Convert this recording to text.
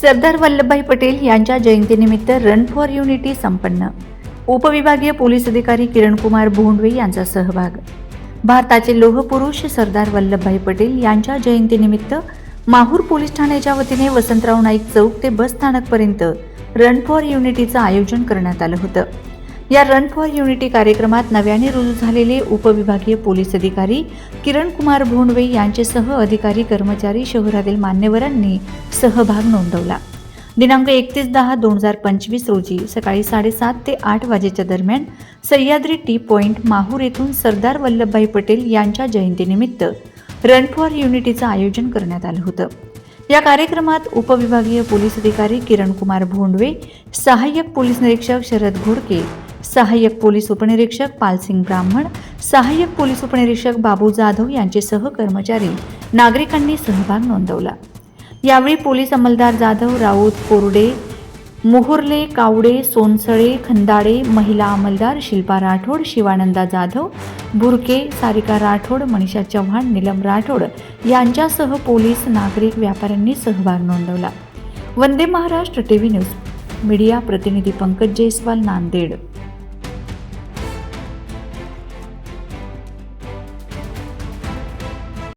सरदार वल्लभभाई पटेल यांच्या जयंतीनिमित्त run for unity संपन्न. उपविभागीय पोलीस अधिकारी किरणकुमार भोंडवे यांचा सहभाग. भारताचे लोहपुरुष सरदार वल्लभभाई पटेल यांच्या जयंतीनिमित्त माहूर पोलीस ठाण्याच्या वतीने वसंतराव नाईक चौक ते बस स्थानकपर्यंत रन फॉर युनिटीचं आयोजन करण्यात आलं होतं. या रन फॉर युनिटी कार्यक्रमात नव्याने रुजू झालेले उपविभागीय पोलीस अधिकारी किरण कुमार भोंडवे यांचेसह अधिकारी कर्मचारी शहरातील मान्यवरांनी सहभाग नोंदवला. दिनांक एकतीस दहा दोन हजार पंचवीस रोजी सकाळी साडेसात ते आठ वाजेच्या दरम्यान सह्याद्री टी पॉईंट माहूर येथून सरदार वल्लभभाई पटेल यांच्या जयंतीनिमित्त रन फॉर युनिटीचं आयोजन करण्यात आलं होतं. या कार्यक्रमात उपविभागीय पोलीस अधिकारी किरण कुमार भोंडवे सहाय्यक पोलीस निरीक्षक शरद घोडके सहाय्यक पोलीस उपनिरीक्षक पालसिंग ब्राह्मण सहाय्यक पोलीस उपनिरीक्षक बाबू जाधव यांचे सहकर्मचारी नागरिकांनी सहभाग नोंदवला. यावेळी पोलीस अंमलदार जाधव राऊत कोरडे मोहुर्ले कावडे सोनसळे खंदाडे महिला अंमलदार शिल्पा राठोड शिवानंदा जाधव बुरके सारिका राठोड मनीषा चव्हाण निलम राठोड यांच्यासह पोलीस नागरिक व्यापाऱ्यांनी सहभाग नोंदवला. Vande Maharashtra TV news media प्रतिनिधी पंकज जयस्वाल नांदेड.